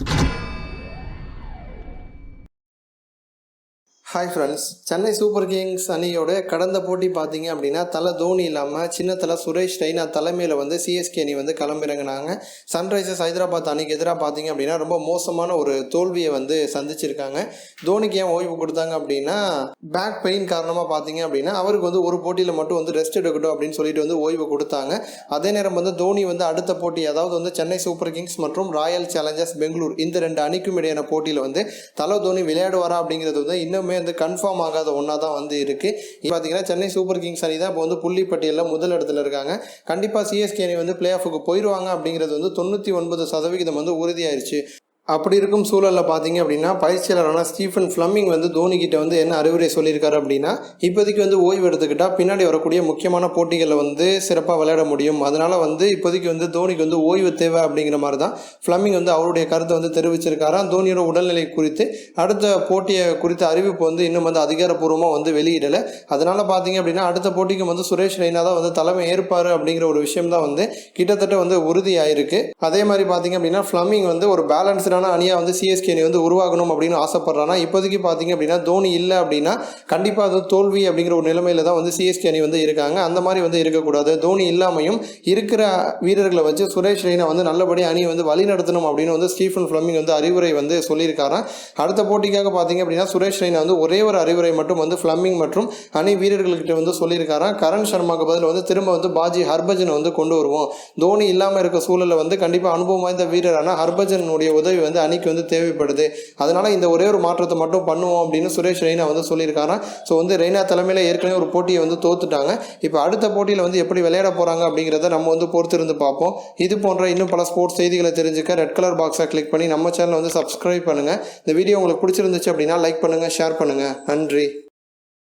you hi friends Chennai Super Kings அணியோட கடந்த போட்டி பார்த்தீங்க அப்படின்னா தலை தோனி இல்லாமல் சின்ன தலை சுரேஷ் ரெய்னா தலைமையில் வந்து சிஎஸ்கே அணி வந்து களமிறங்கினாங்க. சன்ரைசர்ஸ் ஹைதராபாத் அணிக்கு எதிராக பார்த்தீங்க அப்படின்னா ரொம்ப மோசமான ஒரு தோல்வியை வந்து சந்திச்சிருக்காங்க. தோனிக்கு ஏன் ஓய்வு கொடுத்தாங்க அப்படின்னா பேக் பெயின் காரணமாக பார்த்தீங்க அப்படின்னா அவருக்கு வந்து ஒரு போட்டியில் மட்டும் வந்து ரெஸ்ட் எடுக்கட்டும் அப்படின்னு சொல்லிட்டு வந்து ஓய்வு கொடுத்தாங்க. அதே நேரம் வந்து தோனி வந்து அடுத்த போட்டி அதாவது வந்து சென்னை சூப்பர் கிங்ஸ் மற்றும் ராயல் சேலஞ்சர்ஸ் பெங்களூர் இந்த ரெண்டு அணிக்கும் இடையான போட்டியில் வந்து தலை தோனி விளையாடுவாரா அப்படிங்கிறது வந்து இன்னுமே வந்து கன்ஃபார்ம் ஆகாத ஒன்றா தான் வந்து இருக்குது இப்போ பார்த்தீங்கன்னா சென்னை சூப்பர் கிங்ஸ் அணி தான் இப்போ வந்து புள்ளி பட்டியலில் முதல் இடத்துல இருக்காங்க. கண்டிப்பாக சிஎஸ்கே அணி வந்து பிளே ஆஃபுக்கு போயிடுவாங்க அப்படிங்கிறது வந்து தொண்ணூற்றி ஒன்பது சதவிகிதம் வந்து உறுதியாயிருச்சு. அப்படி இருக்கும் சூழலில் பார்த்தீங்க அப்படின்னா பயிற்சியாளரான ஸ்டீஃபன் ஃப்ளம்மிங் வந்து தோனிக்கிட்ட வந்து என்ன அறிவுரை சொல்லியிருக்காரு அப்படின்னா இப்போதைக்கு வந்து ஓய்வு எடுத்துக்கிட்டால் பின்னாடி வரக்கூடிய முக்கியமான போட்டிகளில் வந்து சிறப்பாக விளையாட முடியும். அதனால் வந்து இப்போதைக்கு வந்து தோனிக்கு வந்து ஓய்வு தேவை அப்படிங்கிற மாதிரி தான் ஃப்ளம்மிங் வந்து அவருடைய கருத்தை வந்து தெரிவிச்சிருக்காராம். தோனியோட உடல்நிலை குறித்து அடுத்த போட்டியை குறித்த அறிவிப்பு வந்து இன்னும் வந்து அதிகாரப்பூர்வமாக வந்து வெளியிடலை. அதனால் பார்த்தீங்க அப்படின்னா அடுத்த போட்டிக்கு வந்து சுரேஷ் ரெய்னா தான் வந்து தலைமை ஏற்பார் அப்படிங்கிற ஒரு விஷயம் தான் வந்து கிட்டத்தட்ட வந்து உறுதியாயிருக்கு. அதே மாதிரி பார்த்தீங்க அப்படின்னா ஃப்ளம்மிங் வந்து ஒரு பேலன்ஸ்டான அணியாக வந்து சிஎஸ்கே அணி வந்து உருவாகணும் அப்படின்னு ஆசைப்படுறானா? இப்போதைக்கு பார்த்தீங்க அப்படின்னா தோனி இல்லை அப்படின்னா கண்டிப்பாக அது தோல்வி அப்படிங்கிற ஒரு நிலைமையில தான் வந்து சிஎஸ்கே அணி வந்து இருக்காங்க. அந்த மாதிரி வந்து இருக்கக்கூடாது. தோனி இல்லாமையும் இருக்கிற வீரர்களை வச்சு சுரேஷ் ரெய்னா வந்து நல்லபடி அணியை வந்து வழிநடத்தணும் அப்படின்னு வந்து ஸ்டீஃபன் ஃப்ளமிங் வந்து அறிவுரை வந்து சொல்லியிருக்காராம். அடுத்த போட்டிக்காக பார்த்தீங்க அப்படின்னா சுரேஷ் ரெய்னா வந்து ஒரே ஒரு அறிவுரை மட்டும் வந்து ஃப்ளமிங் மற்றும் அணி வீரர்கள்கிட்ட வந்து சொல்லியிருக்காராம். கரண் சர்மாக்கு பதில் வந்து திரும்ப வந்து பாஜி ஹர்பஜனை வந்து கொண்டு வருவோம். தோனி இல்லாமல் இருக்க சூழலில் வந்து கண்டிப்பாக அனுபவம் வாய்ந்த வீரரான ஹர்பஜனுடைய உதவி வந்து அணிக்கு வந்து தேவைப்படுது. அதனால இந்த ஒரே ஒரு மாற்றத்தை மட்டும் பண்ணுவோம் அப்படின்னு சுரேஷ் ரெய்னா வந்து சொல்லியிருக்காராம் ஸோ வந்து ரெய்னா தலைமையில் ஏற்கனவே ஒரு போட்டியை வந்து தோத்துட்டாங்க. இப்போ அடுத்த போட்டியில் வந்து எப்படி விளையாட போகிறாங்க அப்படிங்கிறத நம்ம வந்து பொறுத்திருந்து பார்ப்போம். இது போன்ற இன்னும் பல ஸ்போர்ட்ஸ் செய்திகளை தெரிஞ்சுக்க ரெட் கலர் பாக்ஸை கிளிக் பண்ணி நம்ம சேனலை வந்து சப்ஸ்கிரைப் பண்ணுங்கள் இந்த வீடியோ உங்களுக்கு பிடிச்சிருந்துச்சு அப்படின்னா லைக் பண்ணுங்கள் ஷேர் பண்ணுங்கள் நன்றி.